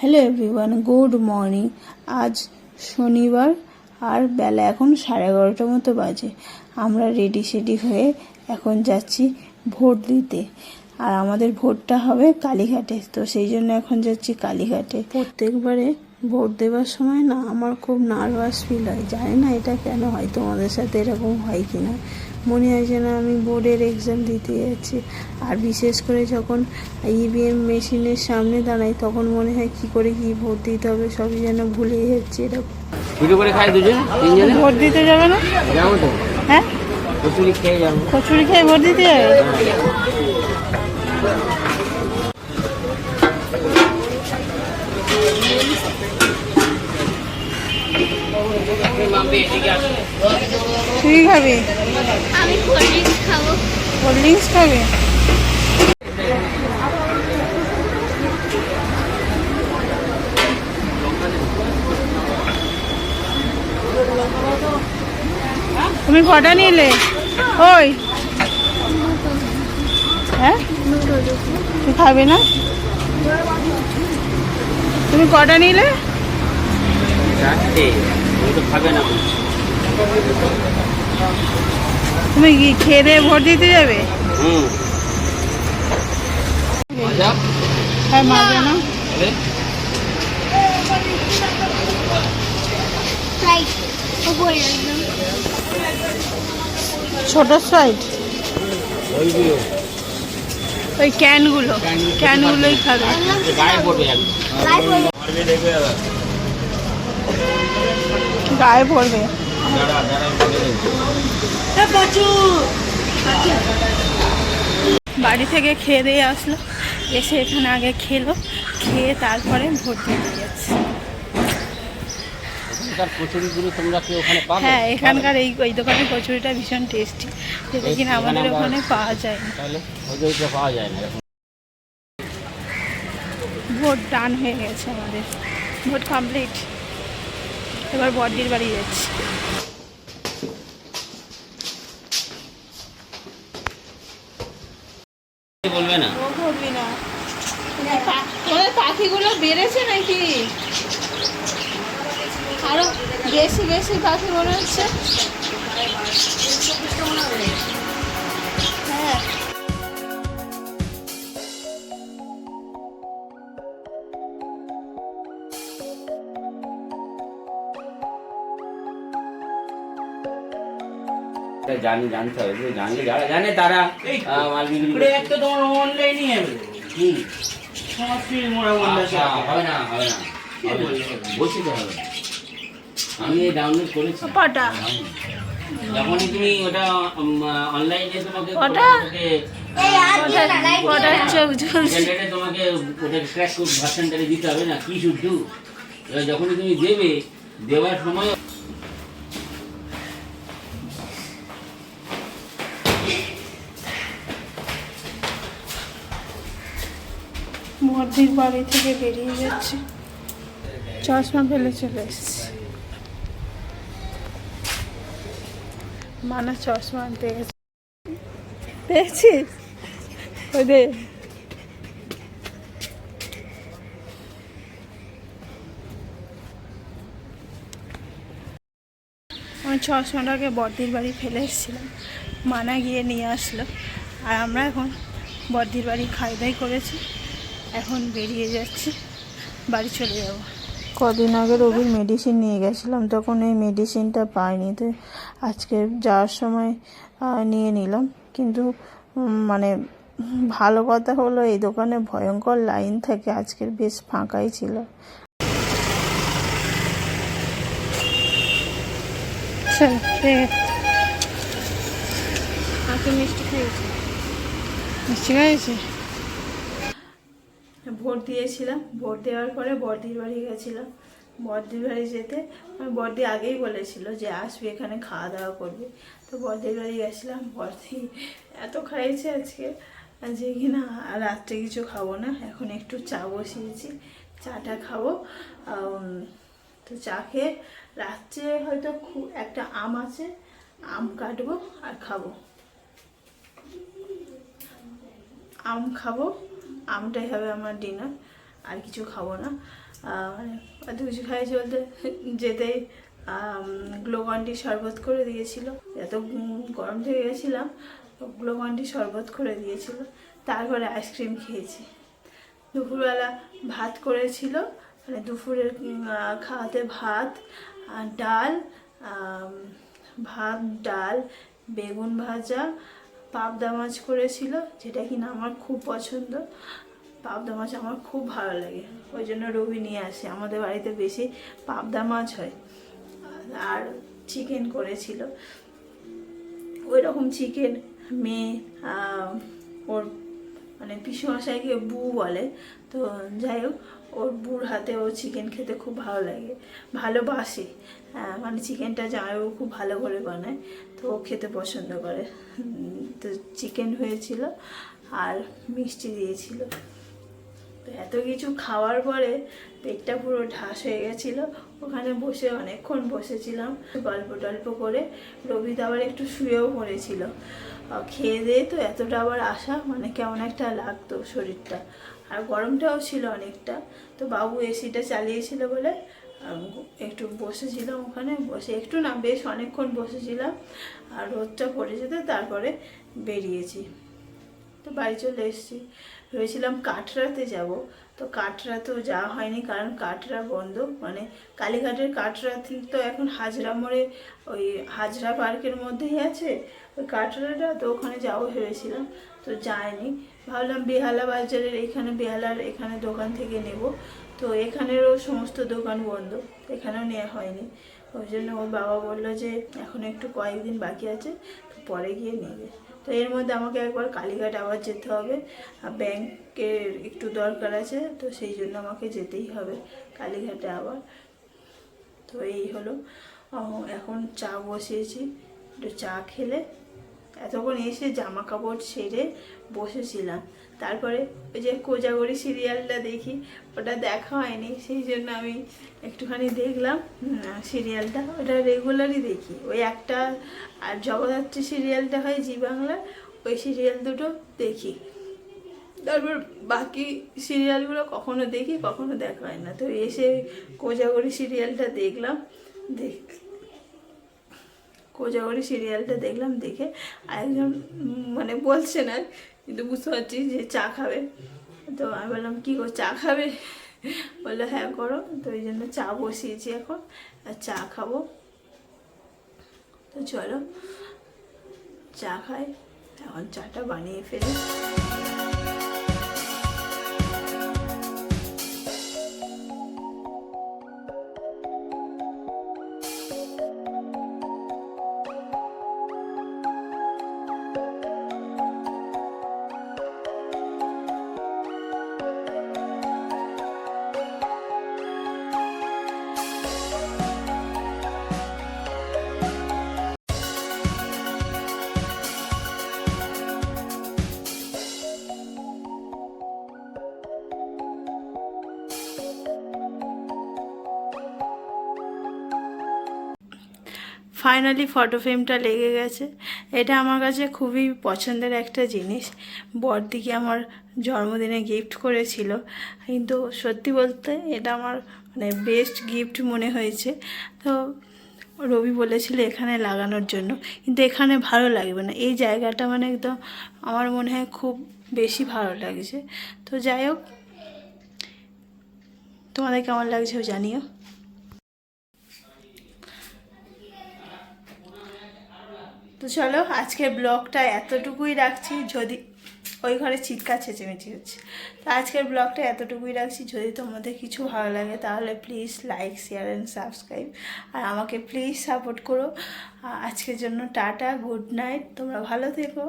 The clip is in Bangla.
Hello everyone, good morning. আজ শনিবার আর বেলা এখন সাড়ে এগারোটার মতো বাজে। আমরা রেডি সেডি হয়ে এখন যাচ্ছি ভোট দিতে। আর আমাদের ভোটটা হবে কালীঘাটে, তো সেই জন্য এখন যাচ্ছি কালীঘাটে। প্রত্যেকবারে ভোট দেওয়ার সময় না আমার খুব নার্ভাস ফিল হয়। জানি না এটা কেন হয় তোমাদের সাথে এরকম হয় কি না মনে হয় যেন আমি বোর্ডের এক্সাম দিতে যাচ্ছি। আর বিশেষ করে যখন ইভিএম মেশিনের সামনে দাঁড়াই তখন মনে হয় কি করে কি ভোট দিতে হবে সবই যেন ভুলে যাচ্ছি এরকম। দুটো করে খাই দুজন? তিনজনে? ভোট দিতে যাবে না? যাব তো। হ্যাঁ? কচুরি খেয়ে যাব। কচুরি খেয়ে ভোট দিতে যাবে? তুই খাবি? আমি কোল্ড ড্রিঙ্কস খাব। কোল্ড ড্রিঙ্কস খাবি? তুমি কটা নিলে? ওই। হ্যাঁ? তুই খাবে না? তুমি কটা নিলে? তো খাবে না। তুমি কি খেয়ে দিয়ে ভোট দিতে যাবে? হুম। হ্যাঁ না? ছোট সাইড ওই ক্যানগুলো ক্যানগুলোই খাবে। গায়ে পড়বে গায়ে পড়বে বাড়ি থেকে খেয়ে দিয়ে আসলো। এসে এখানে আগে খেলো খেয়ে তারপরে ভোট ওখানে পাবে? হ্যাঁ এখানকার এই ওই দোকানের কচুরিটা ভীষণ টেস্টি যেটা কিনা আমাদের ওখানে পাওয়া যায় না। পাওয়া যায় না। ভোট ডান হয়ে গেছে আমাদের। ভোট কমপ্লিট এবার বড়দির বাড়ি যাচ্ছি। বলবে না? ও না। তোমাদের পাখিগুলো বেড়েছে নাকি? আরও বেশি বেশি পাখি মনে হচ্ছে। জানি জানতে হবে জানলে যারা জানে তারা মাল বিক্রি একটা তোমার মোড়া আচ্ছা, হবে না হবে না। হবে না। বলছি তো হবে। আমি ডাউনলোড করেছি। কটা? যখনই তুমি ওটা অনলাইনে তোমাকে কটা? তোমাকে ওটা ভার্সনটাকে দিতে হবে না কি শুধু এবার যখনই তুমি দেবে দেওয়ার সময় মর্দির বাড়ি থেকে বেরিয়ে যাচ্ছে। চশমা ফেলে চলে এসেছে। মানা চশমা আনতে গেছে। দেখছিস ওদের আমি চশমাটাকে বর্দির বাড়ি ফেলে এসেছিলাম। মানা গিয়ে নিয়ে আসলো। আর আমরা এখন বর্দির বাড়ি খাই দাই করেছি। এখন বেরিয়ে যাচ্ছি। বাড়ি চলে যাব। কদিন আগে রবির মেডিসিন নিয়ে গেছিলাম তখন এই মেডিসিনটা পাইনি। তো আজকে যাওয়ার সময় নিয়ে নিলাম। কিন্তু মানে ভালো কথা হলো এই দোকানে ভয়ঙ্কর লাইন থাকে আজকের বেশ ফাঁকাই ছিল। মিষ্টি খেয়েছি মিষ্টি খাইয়েছি? ভোট দিয়েছিলাম। ভোট দেওয়ার পরে বর্দির বাড়ি গেছিলাম। বর্দির বাড়ি যেতে আমি বর্দি আগেই বলেছিল যে আসবে, এখানে খাওয়া দাওয়া করবে। তো বর্দির বাড়ি গেছিলাম। বর্দি এত খাইয়েছে আজকে, যে কিনা রাত্রে কিছু খাব না, এখন একটু চা বসিয়েছি। চাটা খাব। তো চা খেয়ে রাত্রে হয়তো খুব একটা আম আছে, আম কাটবো আর খাব। আম খাব। আমটাই হবে আমার ডিনার আর কিছু খাব না। মানে এত কিছু খাইছি বলতে যেতেই গ্লোকন্ডি শরবত করে দিয়েছিল। এত গরম থেকে গেছিলাম গ্লোকন্ডি শরবত করে দিয়েছিল। তারপরে আইসক্রিম খেয়েছি। দুপুরবেলা ভাত করেছিল মানে দুপুরের খাওয়াতে ভাত ডাল ভাত, ডাল, বেগুন ভাজা পাবদা মাছ করেছিল, যেটা কিনা আমার খুব পছন্দ। পাবদা মাছ আমার খুব ভালো লাগে, ওই জন্য রবি নিয়ে আসে। আমাদের বাড়িতে বেশি পাবদা মাছ হয়, আর চিকেন করেছিল। ওই রকম চিকেন মেয়ে ওর মানে পিসুমশাইকে বু বলে। তো যাই হোক ওর বুর হাতে ও চিকেন খেতে খুব ভালো লাগে ভালোবাসে। আহ, মানে চিকেনটা জামাইবাবু খুব ভালো করে বানায় তো ও খেতে পছন্দ করে। তো চিকেন হয়েছিল আর মিষ্টি দিয়েছিল। তো এত কিছু খাওয়ার পরে পেটটা পুরো ঢাস হয়ে গেছিল। ওখানে বসে অনেকক্ষণ বসেছিলাম গল্প টল্প করে। রবি আবার একটু শুয়েও পড়েছিল। খেয়ে দিয়ে তো এতটা আবার আসা মানে কেমন একটা লাগতো শরীরটা। আর গরমটাও ছিল অনেকটা। তো বাবু এসিটা চালিয়েছিল বলে একটু বসেছিলাম ওখানে। বসে একটু না, বেশ অনেকক্ষণ বসেছিলাম। আর রোদটা পড়ে যেতে তারপরে বেরিয়েছি। তো বাড়ি চলে এসেছি। ভেবেছিলাম কাটরাতে যাব। তো কাটরাতেও যাওয়া হয়নি, কারণ কাটরা বন্ধ। মানে কালীঘাটের কাটরা তো এখন হাজরা মোড়ে, ওই হাজরা পার্কের মধ্যেই আছে, ওই কাটরাটা তো ওখানে যাব ভেবেছিলাম, তো যায়নি ভাবলাম বেহালা বাজারের এখানে বেহালার এখানে দোকান থেকে নেব। তো এখানেরও সমস্ত দোকান বন্ধ, এখানেও নেওয়া হয়নি। ওই জন্য ওর বাবা বলল যে, এখন একটু কয়েকদিন বাকি আছে, তো পরে গিয়ে নেবে। তো এর মধ্যে আমাকে একবার কালীঘাট আবার যেতে হবে। ব্যাংকের একটু দরকার আছে, তো সেই জন্য আমাকে যেতেই হবে কালীঘাটে আবার। তো এই হলো এখন চা বসিয়েছি, একটু চা খেলে এতক্ষণ এসে জামা কাপড় ছেড়ে বসেছিলাম। তারপরে ওই যে কোজাগরি সিরিয়ালটা দেখি, ওটা দেখা হয়নি, সেই জন্য আমি একটুখানি দেখলাম সিরিয়ালটা। ওটা রেগুলারই দেখি। ওই একটা আর জগদ্ধাত্রী সিরিয়ালটা হয় জি বাংলার ওই সিরিয়াল দুটো দেখি। তারপর বাকি সিরিয়ালগুলো কখনো দেখি, কখনো দেখা হয় না। তো এসে কোজাগরি সিরিয়ালটা দেখলাম, দেখ কোজাগরি সিরিয়ালটা দেখলাম, দেখে আরেকজন একজন মানে বলছে না, কিন্তু বুঝতে পারছি যে চা খাবে। তো আমি বললাম, কী গো, চা খাবে? বলল হ্যাঁ করো। তো ওই জন্য চা বসিয়েছি এখন, আর চা খাব। তো চলো, চা খাই। এখন চাটা বানিয়ে ফেলি। ফাইনালি ফটো ফ্রেমটা লেগে গেছে। এটা আমার কাছে খুবই পছন্দের একটা জিনিস। বড়দিকে আমার জন্মদিনে গিফট করেছিল। কিন্তু সত্যি বলতে এটা আমার মানে বেস্ট গিফট মনে হয়েছে। তো রবি বলেছিল এখানে লাগানোর জন্য। কিন্তু এখানে ভালো লাগবে না। এই জায়গাটা মানে একদম আমার মনে হয় খুব বেশি ভালো লাগছে। তো যাই হোক, তোমাদের কেমন লাগছে জানিও। তো চলো, আজকের ব্লগটা এতটুকুই রাখছি, যদি ওই ঘরে চিৎকার চেঁচেমেচি হচ্ছে। তো আজকের ব্লগটা এতটুকুই রাখছি, যদি তোমাদের কিছু ভালো লাগে তাহলে please like share and subscribe আর আমাকে প্লিজ সাপোর্ট করো। আজকের জন্য টাটা গুড নাইট তোমরা ভালো থেকো।